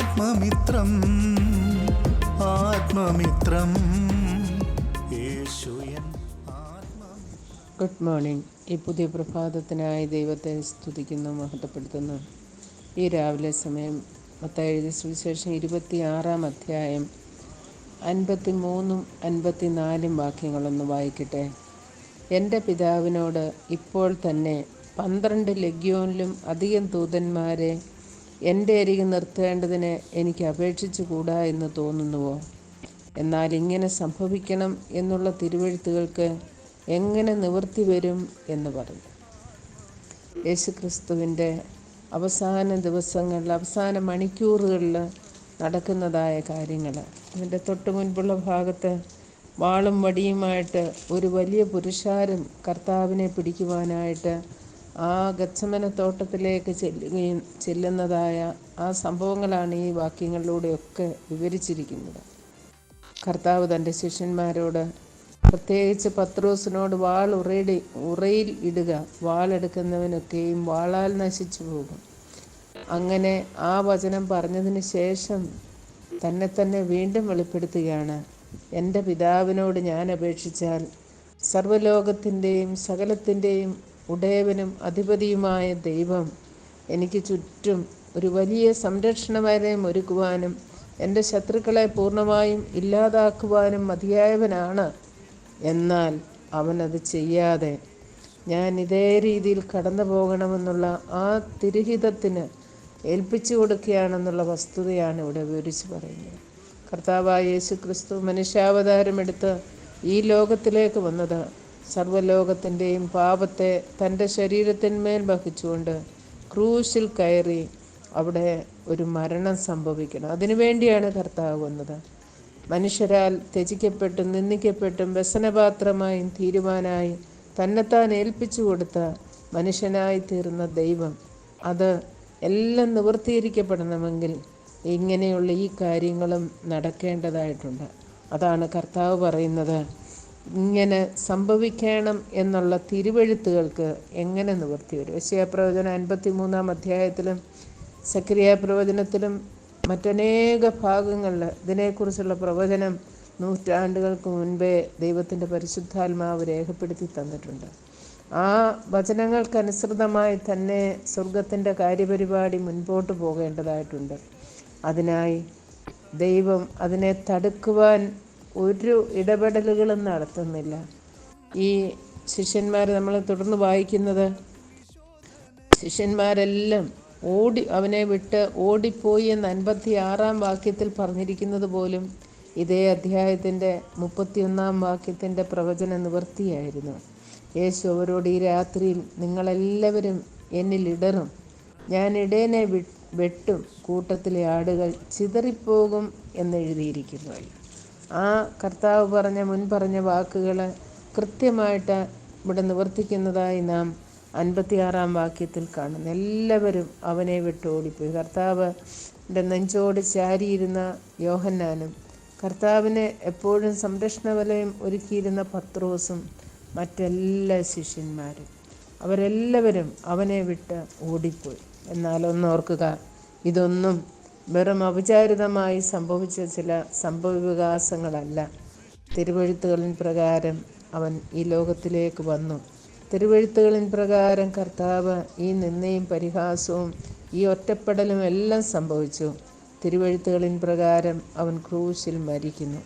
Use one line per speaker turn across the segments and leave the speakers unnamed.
ആത്മമിത്രം ആത്മമിത്രം.
Good morning ഈ പുതിയ പ്രഭാതത്തിനായി ദൈവത്തെ സ്തുതിക്കുന്നു മഹത്വപ്പെടുത്തുന്നു. ഈ രാവിലെ സമയം മത്തായി സുവിശേഷം ഇരുപത്തി ആറാം അധ്യായം അൻപത്തി മൂന്നും അൻപത്തി നാലും വാക്യങ്ങളൊന്ന് വായിക്കട്ടെ. എന്റെ പിതാവിനോട് ഇപ്പോൾ തന്നെ പന്ത്രണ്ട് ലഗ്യോനിലും അധികം ദൂതന്മാരെ എന്റെ അരികെ നിർത്തേണ്ടതിന് എനിക്ക് അപേക്ഷിച്ചുകൂടാ എന്ന് തോന്നുന്നുവോ? എന്നാൽ ഇങ്ങനെ സംഭവിക്കണം എന്നുള്ള തിരുവഴുത്തുകൾക്ക് എങ്ങനെ നിവൃത്തി വരും എന്ന് പറഞ്ഞു. യേശുക്രിസ്തുവിന്റെ അവസാന ദിവസങ്ങളിൽ അവസാന മണിക്കൂറുകളിൽ നടക്കുന്നതായ കാര്യങ്ങൾ. അതിന്റെ തൊട്ട് മുൻപുള്ള ഭാഗത്ത് വാളും വടിയുമായിട്ട് ഒരു വലിയ പുരുഷാരം കർത്താവിനെ പിടിക്കുവാനായിട്ട് ആ ഗച്ഛമന തോട്ടത്തിലേക്ക് ചെല്ലുകയും ചെല്ലുന്നതായ ആ സംഭവങ്ങളാണ് ഈ വാക്യങ്ങളിലൂടെയൊക്കെ വിവരിച്ചിരിക്കുന്നത്. കർത്താവ് തന്റെ ശിഷ്യന്മാരോട് പ്രത്യേകിച്ച് പത്രോസിനോട് വാൾ ഉറയിടി ഉറയിൽ ഇടുക വാളെടുക്കുന്നവനൊക്കെയും വാളാൽ നശിച്ചു പോകും. അങ്ങനെ ആ വചനം പറഞ്ഞതിന് ശേഷം തന്നെ തന്നെ വീണ്ടും വെളിപ്പെടുത്തുകയാണ് എന്റെ പിതാവിനോട് ഞാൻ അപേക്ഷിച്ചാൽ സർവലോകത്തിന്റെയും സകലത്തിന്റെയും ഉടയവനും അധിപതിയുമായ ദൈവം എനിക്ക് ചുറ്റും ഒരു വലിയ സംരക്ഷണ വലയം ഒരുക്കുവാനും എന്റെ ശത്രുക്കളെ പൂർണമായും ഇല്ലാതാക്കുവാനും മതിയായവനാണ്. എന്നാൽ അവനത് ചെയ്യാതെ ഞാൻ ഇതേ രീതിയിൽ കടന്നു പോകണമെന്നുള്ള ആ തിരുഹിതത്തിന് ഏൽപ്പിച്ചു കൊടുക്കുകയാണെന്നുള്ള വസ്തുതയാണ് ഇവിടെ വിവരിച്ച് പറയുന്നത്. കർത്താവായ യേശു ക്രിസ്തു മനുഷ്യാവതാരമെടുത്ത് ഈ ലോകത്തിലേക്ക് വന്നത് സർവലോകത്തിന്റെയും പാപത്തെ തന്റെ ശരീരത്തിന്മേൽ വഹിച്ചുകൊണ്ട് ക്രൂശിൽ കയറി അവിടെ ഒരു മരണം സംഭവിക്കണം. അതിനുവേണ്ടിയാണ് കർത്താവ് വന്നത്. മനുഷ്യരാൽ ത്യജിക്കപ്പെട്ടും നിന്ദിക്കപ്പെട്ടും വ്യസനപാത്രമായും തീരുമാനായി തന്നെത്താൻ ഏൽപ്പിച്ചു കൊടുത്ത മനുഷ്യനായി തീർന്ന ദൈവം. അത് എല്ലാം നിവൃത്തീകരിക്കപ്പെടണമെങ്കിൽ ഇങ്ങനെയുള്ള ഈ കാര്യങ്ങളും നടക്കേണ്ടതായിട്ടുണ്ട്. അതാണ് കർത്താവ് പറയുന്നത്. ഇങ്ങനെ സംഭവിക്കണം എന്നുള്ള തിരുവെഴുത്തുകൾക്ക് എങ്ങനെ നിവൃത്തി വരും? യശയാ പ്രവചനം അൻപത്തി മൂന്നാം അധ്യായത്തിലും സക്രിയ പ്രവചനത്തിലും മറ്റനേക ഭാഗങ്ങളിൽ ഇതിനെക്കുറിച്ചുള്ള പ്രവചനം നൂറ്റാണ്ടുകൾക്ക് മുൻപേ ദൈവത്തിന്റെ പരിശുദ്ധാത്മാവ് രേഖപ്പെടുത്തി തന്നിട്ടുണ്ട്. ആ വചനങ്ങൾക്കനുസൃതമായി തന്നെ സ്വർഗത്തിന്റെ കാര്യപരിപാടി മുൻപോട്ട് പോകേണ്ടതായിട്ടുണ്ട്. അതിനായി ദൈവം അതിനെ തടുക്കുവാൻ ഒരു ഇടപെടലുകളും നടത്തുന്നില്ല. ഈ ശിഷ്യന്മാർ നമ്മൾ തുടർന്ന് വായിക്കുന്നത് ശിഷ്യന്മാരെല്ലാം ഓടി അവനെ വിട്ട് ഓടിപ്പോയി എന്ന് അൻപത്തി ആറാം വാക്യത്തിൽ പറഞ്ഞിരിക്കുന്നത് പോലും ഇതേ അധ്യായത്തിന്റെ മുപ്പത്തിയൊന്നാം വാക്യത്തിന്റെ പ്രവചന നിവൃത്തിയായിരുന്നു. യേശു അവരോട് ഈ രാത്രിയിൽ നിങ്ങളെല്ലാവരും എന്നിൽ ഇടറും. ഞാൻ ഇടേനെ വെട്ടും. കൂട്ടത്തിലെ ആടുകൾ ചിതറിപ്പോകും എന്നെഴുതിയിരിക്കുന്നു ആ കർത്താവ് പറഞ്ഞ മുൻ പറഞ്ഞ വാക്കുകൾ കൃത്യമായിട്ട് ഇവിടെ നിവർത്തിക്കുന്നതായി നാം അൻപത്തിയാറാം വാക്യത്തിൽ കാണുന്നു. എല്ലാവരും അവനെ വിട്ട് ഓടിപ്പോയി. കർത്താവിന്റെ നെഞ്ചോട് ചാരിയിരുന്ന യോഹന്നാനും കർത്താവിനെ എപ്പോഴും സംരക്ഷണ വലയം ഒരുക്കിയിരുന്ന പത്രോസും മറ്റെല്ലാ ശിഷ്യന്മാരും അവരെല്ലാവരും അവനെ വിട്ട് ഓടിപ്പോയി. എന്നാൽ ഒന്നോർക്കുക ഇതൊന്നും വെറും അവിചാരിതമായി സംഭവിച്ച ചില സംഭവ വികാസങ്ങളല്ല തിരുവഴുത്തുകളിൻ പ്രകാരം അവൻ ഈ ലോകത്തിലേക്ക് വന്നു. തിരുവഴുത്തുകളിൻ പ്രകാരം കർത്താവ് ഈ നിന്നയും പരിഹാസവും ഈ ഒറ്റപ്പെടലും എല്ലാം സംഭവിച്ചു. തിരുവഴുത്തുകളിൻ പ്രകാരം അവൻ ക്രൂശിൽ മരിക്കുന്നു.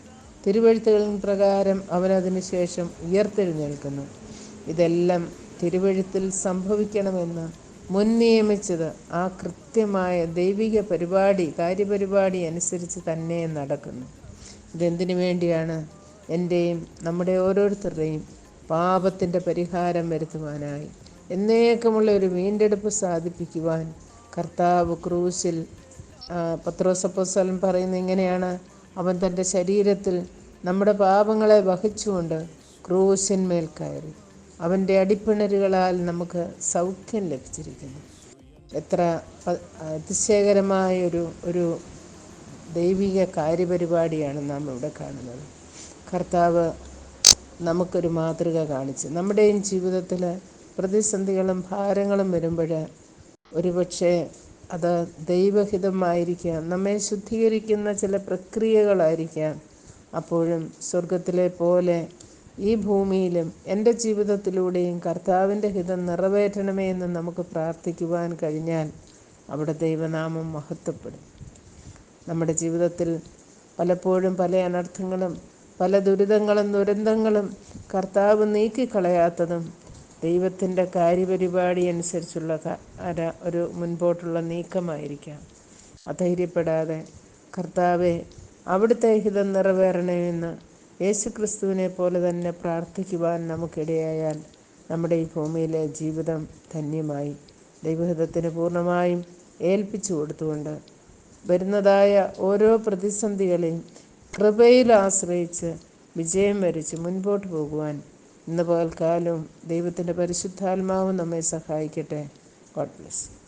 തിരുവഴുത്തുകളിൻ പ്രകാരം അവൻ അതിനുശേഷം ഉയർത്തെഴുന്നേൽക്കുന്നു. ഇതെല്ലാം തിരുവഴുത്തിൽ സംഭവിക്കണമെന്ന് മുൻ നിയമിച്ചത് ആ കൃത്യമായ ദൈവിക പരിപാടി കാര്യപരിപാടി അനുസരിച്ച് തന്നെ നടക്കുന്നു. ഇതെന്തിനു വേണ്ടിയാണ്? എന്റെയും നമ്മുടെ ഓരോരുത്തരുടെയും പാപത്തിന്റെ പരിഹാരം വരുത്തുവാനായി. എന്നേക്കുമുള്ള ഒരു വീണ്ടെടുപ്പ് സാധിപ്പിക്കുവാൻ കർത്താവ് ക്രൂശിൽ പത്രോസപ്പോസലൻ പറയുന്ന ഇങ്ങനെയാണ്. അവൻ തന്റെ ശരീരത്തിൽ നമ്മുടെ പാപങ്ങളെ വഹിച്ചുകൊണ്ട് ക്രൂശന്മേൽ കയറി. അവന്റെ അടിപ്പിണരുകളാൽ നമുക്ക് സൗഖ്യം ലഭിച്ചിരിക്കുന്നു. എത്ര അതിശയകരമായ ഒരു ഒരു ദൈവിക കാര്യപരിപാടിയാണ് നാം ഇവിടെ കാണുന്നത്. കർത്താവ് നമുക്കൊരു മാതൃക കാണിച്ച്. നമ്മുടെയും ജീവിതത്തിൽ പ്രതിസന്ധികളും ഭാരങ്ങളും വരുമ്പോൾ ഒരുപക്ഷെ അത് ദൈവഹിതമായിരിക്കാം. നമ്മെ ശുദ്ധീകരിക്കുന്ന ചില പ്രക്രിയകളായിരിക്കാം. അപ്പോഴും സ്വർഗത്തിലെ പോലെ ഈ ഭൂമിയിലും എന്റെ ജീവിതത്തിലൂടെയും കർത്താവിന്റെ ഹിതം നിറവേറ്റണമേ എന്ന് നമുക്ക് പ്രാർത്ഥിക്കുവാൻ കഴിഞ്ഞാൽ അവിടെ ദൈവനാമം മഹത്വപ്പെടും. നമ്മുടെ ജീവിതത്തിൽ പലപ്പോഴും പല അനർത്ഥങ്ങളും പല ദുരിതങ്ങളും ദുരന്തങ്ങളും കർത്താവ് നീക്കിക്കളയാത്തതും ദൈവത്തിന്റെ കാര്യപരിപാടി അനുസരിച്ചുള്ള ഒരു മുൻപോട്ടുള്ള നീക്കമായിരിക്കാം. അധൈര്യപ്പെടാതെ കർത്താവെ അവിടുത്തെ ഹിതം നിറവേറണമെന്ന് യേശുക്രിസ്തുവിനെ പോലെ തന്നെ പ്രാർത്ഥിക്കുവാൻ നമുക്കിടയായാൽ നമ്മുടെ ഈ ഭൂമിയിലെ ജീവിതം ധന്യമായി. ദൈവഹിതത്തിന് പൂർണമായും ഏൽപ്പിച്ചു കൊടുത്തുകൊണ്ട് വരുന്നതായ ഓരോ പ്രതിസന്ധികളെയും കൃപയിൽ ആശ്രയിച്ച് വിജയം വരിച്ച് മുൻപോട്ട് പോകുവാൻ ഇന്ന് പകൽക്കാലവും ദൈവത്തിന്റെ പരിശുദ്ധാത്മാവ് നമ്മെ സഹായിക്കട്ടെ. God bless.